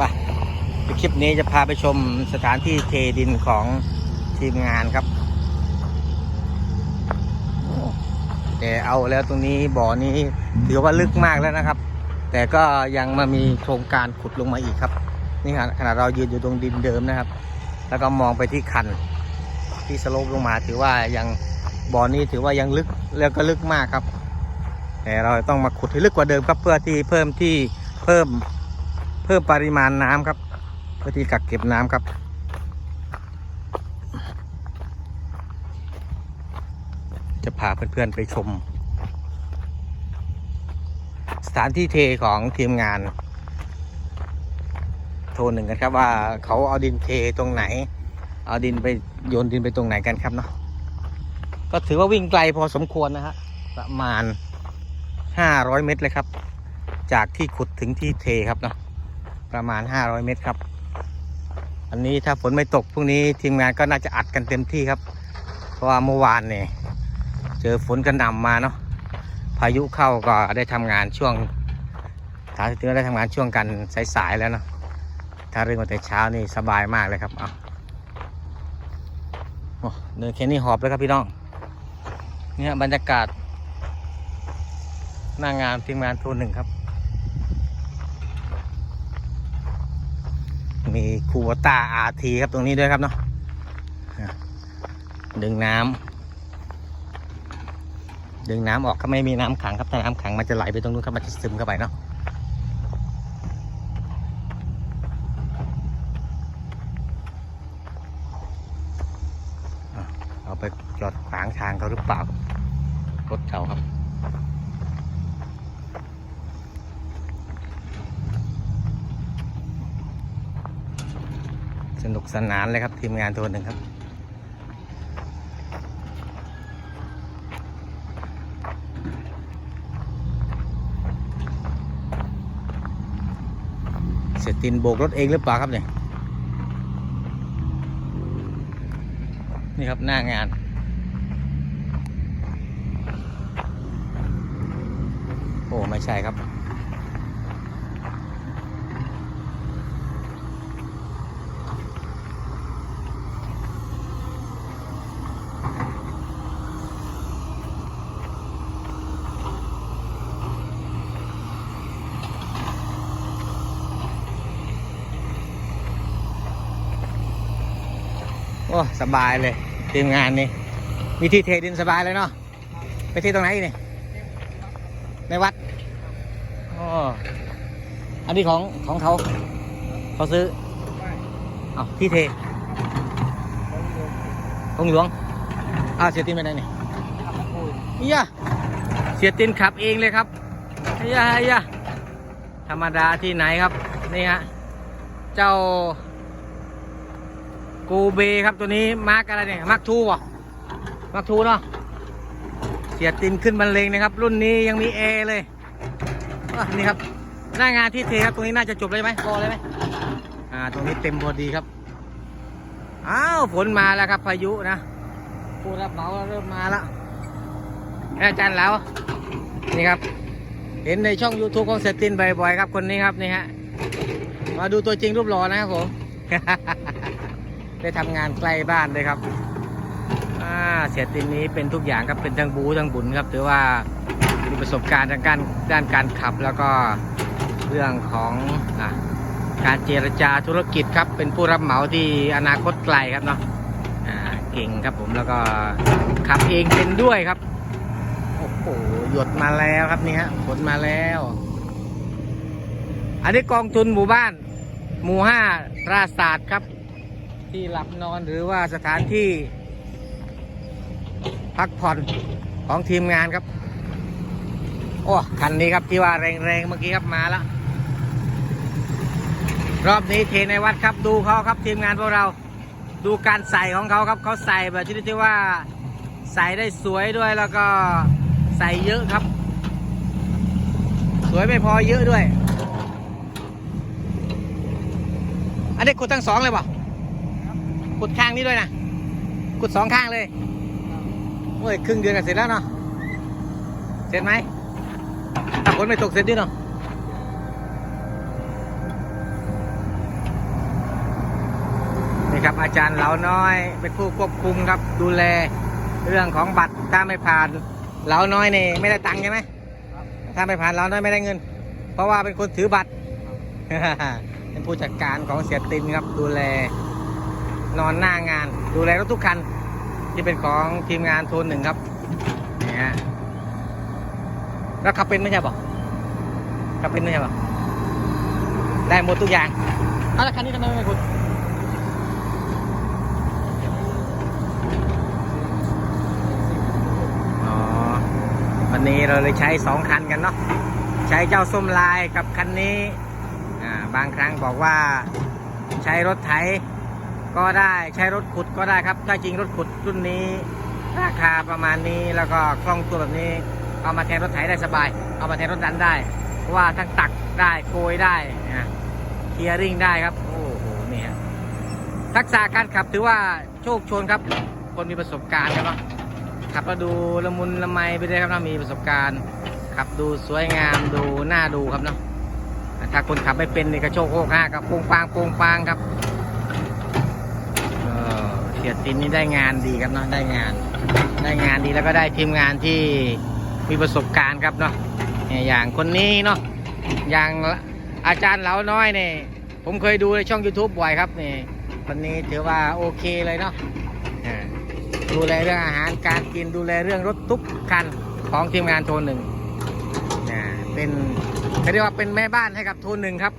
ไปคลิปนี้จะพาไปชมสถานที่เทดินของทีมงานครับแต่เอาแล้วตรงนี้บ่อนี้ถือว่าลึกมากแล้วนะครับ แต่ก็ยังมามีโครงการขุดลงมาอีกครับ นี่ขณะขณะเรายืนอยู่ตรงดินเดิมนะครับ แล้วก็มองไปที่คันที่สโลปลงมา ถือว่ายังบ่อนี้ถือว่ายังลึกแล้วก็ลึกมากครับ แต่เราต้องมาขุดให้ลึกกว่าเดิมครับเพื่อที่เพิ่มที่เพิ่ม พิ่มปริมาณน้ำครับ เพื่อที่กักเก็บน้ำครับ จะพาเพื่อนๆไปชม สถานที่เทของทีมงาน โทรหนึ่งกันครับว่าเขาเอาดินเทตรงไหน เอาดินไปโยนดินไปตรงไหนกันครับเนาะก็ถือว่าวิ่งไกลพอสมควรนะฮะประมาณ 500 เมตรเลยครับ จากที่ขุดถึงที่เทครับเนาะ ประมาณ 500 เมตรครับ อันนี้ถ้าฝนไม่ตกพรุ่งนี้ทีมงานก็น่าจะอัดกันเต็มที่ครับ เพราะว่าเมื่อวานเนี่ยเจอฝนกระหน่ำมาเนาะพายุเข้าก็ได้ทำงานช่วงทางที่ได้ทำงานช่วงกันสายๆแล้วเนาะถ้าเรื่องมาแต่เช้านี่สบายมากเลยครับเอาโอ้เดินแค่นี้หอบแล้วครับพี่น้องเนี่ยบรรยากาศหน้างานทีมงานโทรหนึ่งครับ มีคูวต้าอาทีครับตรงนี้ด้วยครับเนาะดึงน้ำดึงน้ำออกก็ไม่มีน้ำขังครับถ้าน้ำขังมันจะไหลไปตรงนู้นครับมันจะซึมเข้าไปเนาะอะเอาไปจอดขวางทางเขาหรือเปล่ารถเขาครับ สนุกสนานเลยครับทีมงานตัวหนึ่งครับ เสร็จตินโบกรถเองหรือเปล่าครับเนี่ย นี่ครับหน้างานโอ้ ไม่ใช่ครับ สบายเลยทีมงานนี่มีที่เทดินสบายเลยเนาะไปที่ตรงไหนนี่ในวัดอ๋ออันนี้ของของเขาเขาซื้อเอาที่เทองหลวงอ้าวเสียตินไปไหนนี่เฮียเสียตินขับเองเลยครับเฮียเฮียธรรมดาที่ไหนครับนี่ฮะเจ้า กูเบครับตัวนี้มาร์กอะไรเนี่ยมาร์กทูวะมาร์กทูเนาะเสียตินขึ้นบรรเลงนะครับ รุ่นนี้ยังมีเอเลยนี่ครับหน้างานที่เทครับตรงนี้น่าจะจบเลยไหมพอเลยไหมอ่าตรงนี้เต็มพอดีครับอ้าวฝนมาแล้วครับพายุนะผู้รับเหมาเริ่มมาแล้วอาจารย์แล้วนี่ครับ เห็นในช่อง YouTube ของเซตินบ่อยๆครับคนนี้ครับนี่ฮะมาดูตัวจริงรูปหล่อนะครับผม ได้ทำงานใกล้บ้านเลยครับอ่าเสียตินนี้เป็นทุกอย่างครับเป็นทั้งบูทั้งบุญครับถือว่ามีประสบการณ์ทางการด้านการขับแล้วก็เรื่องของอการเจรจาธุรกิจครับ เป็นผู้รับเหมาที่อนาคตไกลครับเนาะอ่าเก่งครับผมแล้วก็ขับเองเป็นด้วยครับโอ้โหหยดมาแล้วครับนี่ฮะฝนมาแล้ว อันนี้กองทุนหมู่บ้าน หมู่ห้าราศาสตร์ครับ ที่หลับนอนหรือว่าสถานที่ พักผ่อนของทีมงานครับ โอ้คันนี้ครับที่ว่าแรงๆเมื่อกี้ครับมาแล้ว รอบนี้เทในวัดครับดูเขาครับทีมงานพวกเราดูการใส่ของเขาครับเขาใส่แบบชนิดที่ว่าใส่ได้สวยด้วยแล้วก็ใส่เยอะครับ สวยไม่พอเยอะด้วย อันนี้ขุดทั้งสองเลยเปล่ะ ขุดข้างนี้ด้วยนะขุดสองข้างเลยโอ้ยครึ่งเดือนก็เสร็จแล้วเนาะเสร็จไหมถ้าฝนไม่ตกเสร็จดิเนาะกับอาจารย์เหลาน้อยเป็นผู้ควบคุมครับ ดูแลเรื่องของบัตรถ้าไม่ผ่านเหลาน้อยนี่ไม่ได้ตังค์ใช่ไหมถ้าไม่ผ่านเหลาน้อยไม่ได้เงิน เพราะว่าเป็นคนถือบัตรเป็นผู้จัดการของเสียตินครับดูแล นอนหน้างาน ดูแลรถทุกคัน ที่เป็นของทีมงานโทนหนึ่งครับนี่ฮะแล้วขับเป็นไม่ใช่ปะขับเป็นไม่ใช่ปะได้หมดทุกอย่างเอาล้วคันนี้ทำไมไม่คุณอ๋อวันนี้เราเลยใช้สองคันกันเนาะใช้เจ้าส้มลายกับคันนี้ บางครั้งบอกว่าใช้รถไถ ก็ได้ใช้รถขุดก็ได้ครับถ้าจริงรถขุดรุ่นนี้ ราคาประมาณนี้แล้วก็คล่องตัวแบบนี้เอามาแทนรถไถได้สบาย เอามาแทนรถดันได้เพราะว่าทั้งตักได้โกยได้นะเคลียร์ริงได้ครับโอ้โหนี่ฮะทักษะการขับถือว่าโชคชนครับ คนมีประสบการณ์ครับเนาะขับแล้วดูละมุนละไมไปเลยครับนะมีประสบการณ์ ขับดูสวยงามดูน่าดูครับเนาะถ้าคนขับไม่เป็นนี่ก็โชคโคกห้ากับโปงปางโปงปางครับ เสียตินนี่ได้งานดีครับเนาะได้งาน ได้งานดีแล้วก็ได้ทีมงานที่มีประสบการณ์ครับเนาะอย่างคนนี้เนาะอย่างอาจารย์เหลาน้อยเนี่ยผมเคยดูในช่อง YouTube บ่อยครับนี่คนนี้ถือว่าโอเคเลยเนาะดูแลเรื่องอาหารการกินดูแลเรื่องรถทุกคันของทีมงานโทนหนึ่งเป็นเขาเรียกว่าเป็นแม่บ้านให้กับโทนหนึ่งครับ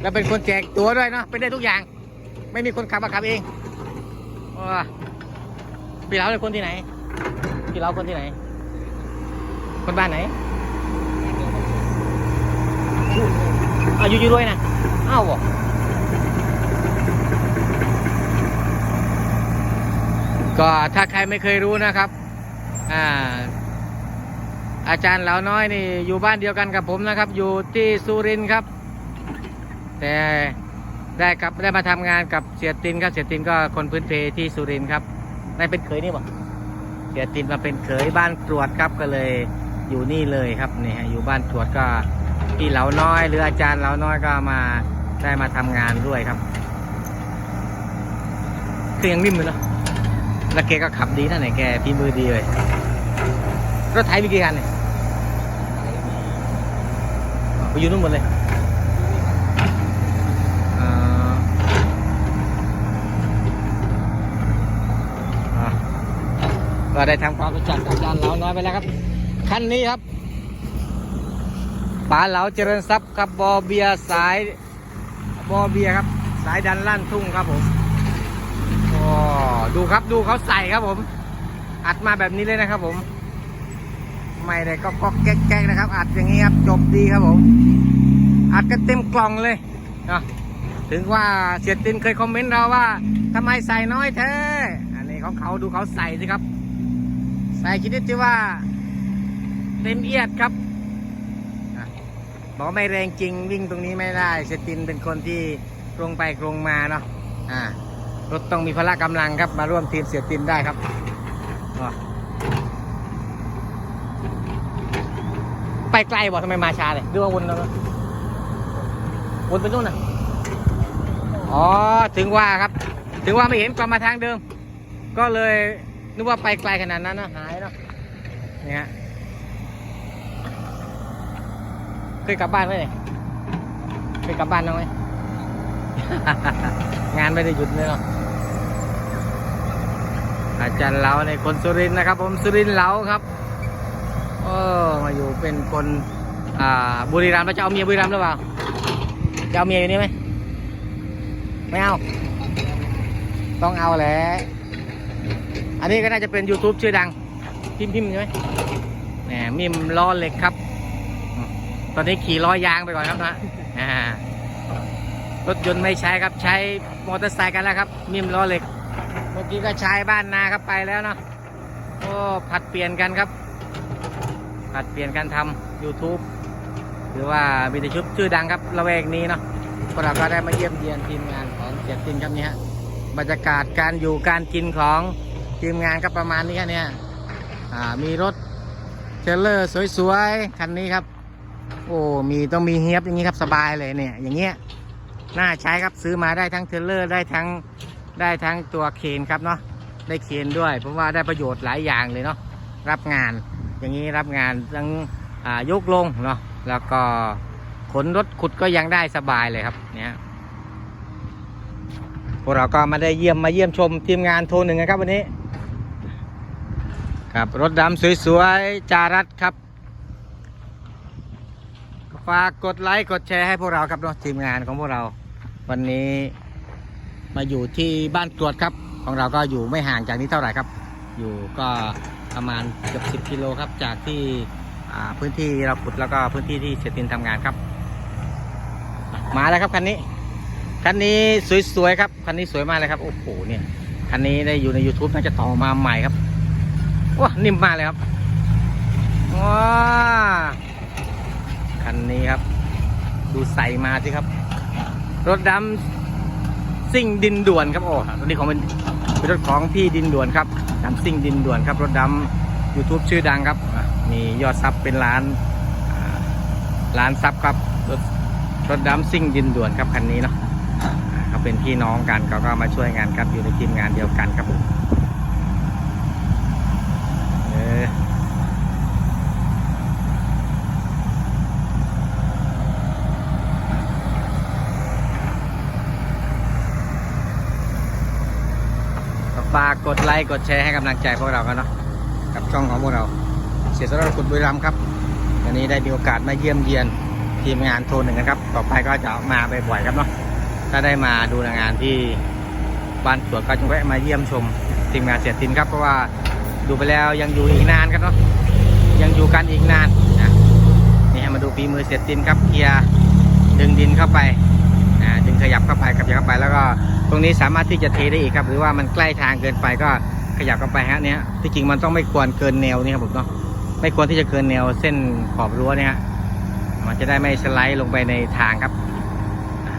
แล้วเป็นคนแจกตัวด้วยเนาะเป็นได้ทุกอย่าง ไม่มีคนขับมาขับเองว้าพี่เราเป็นคนที่ไหนพี่เราคนที่ไหน คนบ้านไหนอายุยู่ด้วยนะอ้าวก็ถ้าใครไม่เคยรู้นะครับ อ่า อาจารย์เหลาน้อยนี่อยู่บ้านเดียวกันกับผมนะครับ อยู่ที่สุรินทร์ครับ แต่ ได้กับได้มาทำงานกับเสียตินครับเสียตินก็คนพื้นเพที่สุรินทร์ครับได้เป็นเขยนี่บ่เสียตินมาเป็นเขยบ้านตรวจครับก็เลยอยู่นี่เลยครับนี่ฮะอยู่บ้านตรวจก็พี่เหลาน้อยหรืออาจารย์เหลาน้อยก็มาได้มาทำงานด้วยครับคือยังนิ่มเลยเนาะแล้วแกก็ขับดีนะไหนแกพี่มือดีเลยรถไถมีกี่คันเนี่ยไปอยู่นู่นหมดเลย อ่าอะ ก็ได้ทำความรู้จักกับอาจารย์เหลาน้อยไปแล้วครับคันนี้ครับป๋าเหลาเจริญทรัพย์ครับบอเบียสายบอเบียครับ สายดันลั่นทุ่งครับผมโอ้ดูครับดูเขาใส่ครับผม อัดมาแบบนี้เลยนะครับ ผมไม่ได้ก็ก็แก๊กๆนะครับ อัดอย่างนี้ครับจบดีครับผม อัดกันเต็มกล่องเลยนะถึงว่าเสียตินเคยคอมเมนต์เราว่าทำไมใส่น้อยแท้อันนี้ของเขาดูเขาใส่สิครับ ใส่ชนิดที่ว่า เต็มเอียดครับบอกไม่แรงจริงวิ่งตรงนี้ไม่ได้เสียตินเป็นคนที่ตรงไปตรงมาเนาะอ่ารถต้องมีพละกำลังครับมาร่วมทีมเสียตินได้ครับไปไกลบอกทำไมมาช้าเลยดูว่าวนแล้ววนไปนู่นนะอ๋อ ถึงว่าครับ ถึงว่าไม่เห็นกลับมาทางเดิม ก็เลย นึกว่าไปไกลขนาดนั้นนะหายเนาะเนี่ยฮะเคยกลับบ้านไหมเนี่ยเคยกลับบ้านน้องไหม งานไม่ได้หยุดเลยเนาะอาจารย์เหลาในคนสุรินทร์นะครับ ผมสุรินทร์เหลาครับโอ้มาอยู่เป็นคนอ่าบุรีรัมย์แล้วจะเอาเมียบุรีรัมย์หรือเปล่าจะเอาเมียอยู่นี่ไหมไม่เอา ต้องเอาแหละ อันนี้ก็น่าจะเป็น YouTube ชื่อดัง พิมพ์พิมพ์ใช่ไหมแหมมิมล้อเหล็กครับ ตอนนี้ขี่ล้อยางไปก่อนครับนะรถยนต์ไม่ใช้ครับ ใช้มอเตอร์ไซค์กันแล้วครับ มิมล้อเหล็ก เมื่อกี้ก็ใช้บ้านนาครับไปแล้วเนาะโอ้ผัดเปลี่ยนกันครับ ผัดเปลี่ยนกันทำ YouTube หรือว่ามีแต่ชุดชื่อดังครับละแวกนี้เนาะพวกเราก็ได้มาเยี่ยมเยียนทีมงานของเสียตินครับเนี่ยฮะ บรรยากาศการอยู่การกินของทีมงานก็ประมาณนี้เนี่ยอ่ามีรถเทรลเลอร์สวยๆ คันนี้ครับ โอ้มีต้องมีเฮียบอย่างนี้ครับสบายเลยเนี่ย อย่างเงี้ยน่าใช้ครับซื้อมาได้ทั้งเทรลเลอร์ได้ทั้งได้ทั้งตัวเคนครับเนาะได้เคนด้วย เพราะว่าได้ประโยชน์หลายอย่างเลยเนาะรับงานอย่างนี้รับงานทั้งอ่ายกลงเนาะแล้วก็ขนรถขุดก็ยังได้สบายเลยครับเนี่ย พวกเราก็มาได้เยี่ยมมาเยี่ยมชมทีมงานโทรหนึ่งนะครับวันนี้ ครับรถดำสวยๆจารัดครับฝากกดไลค์กดแชร์ให้พวกเราครับเนาะทีมงานของพวกเรา วันนี้มาอยู่ที่บ้านกรวดครับ ของเราก็อยู่ไม่ห่างจากนี้เท่าไหร่ครับ อยู่ก็ประมาณเกือบ10กิโลครับ จากที่พื้นที่เราขุดแล้วก็พื้นที่ที่เสยตินทำงานครับ มาแล้วครับคันนี้ คันนี้สวยๆครับ คันนี้สวยมากเลยครับ โอ้โห เนี่ย คันนี้ได้อยู่ใน YouTube น่าจะต่อมาใหม่ครับ ว้านิ่มมากเลยครับ ว้า คันนี้ครับ ดูใส่มาสิครับ รถดำซิ่งดินด่วนครับ โอ้รถนี้ของเป็นเป็นรถของพี่ดินด่วนครับดำซิ่งดินด่วนครับ รถดำ YouTube ชื่อดังครับ มียอดซับเป็นล้านล้านซับครับ รถรถดำซิ่งดินด่วนครับคันนี้เนาะ เขาเป็นพี่น้องกันเขาก็มาช่วยงานครับอยู่ในทีมงานเดียวกันครับผมเออฝากกดไลค์กดแชร์ให้กำลังใจพวกเรากันเนาะกับช่องของพวกเรา เสียสละขุดบุรีรัมครับวันนี้ได้มีโอกาสมาเยี่ยมเยียนทีมงานโทรหนึ่งนะครับ ต่อไปก็จะมาบ่อยๆครับเนาะ ถ้าได้มาดูงานที่บ้านสวนก็จงแวะมาเยี่ยมชมทีมงานเสียตินครับเพราะว่าดูไปแล้วยังอยู่อีกนานครับเนาะยังอยู่กันอีกนานนะนี่มาดูฝีมือเสียตินครับเคลียร์ดึงดินเข้าไปอ่าดึงขยับเข้าไปขยับเข้าไป แล้วก็ตรงนี้สามารถที่จะเทได้อีกครับ หรือว่ามันใกล้ทางเกินไปก็ขยับเข้าไปฮะเนี่ยที่จริงมันต้องไม่ควรเกินแนวนี่ครับผมเนาะไม่ควรที่จะเกินแนวเส้นขอบรั้วเนี่ยฮะมันจะได้ไม่สไลด์ลงไปในทางครับ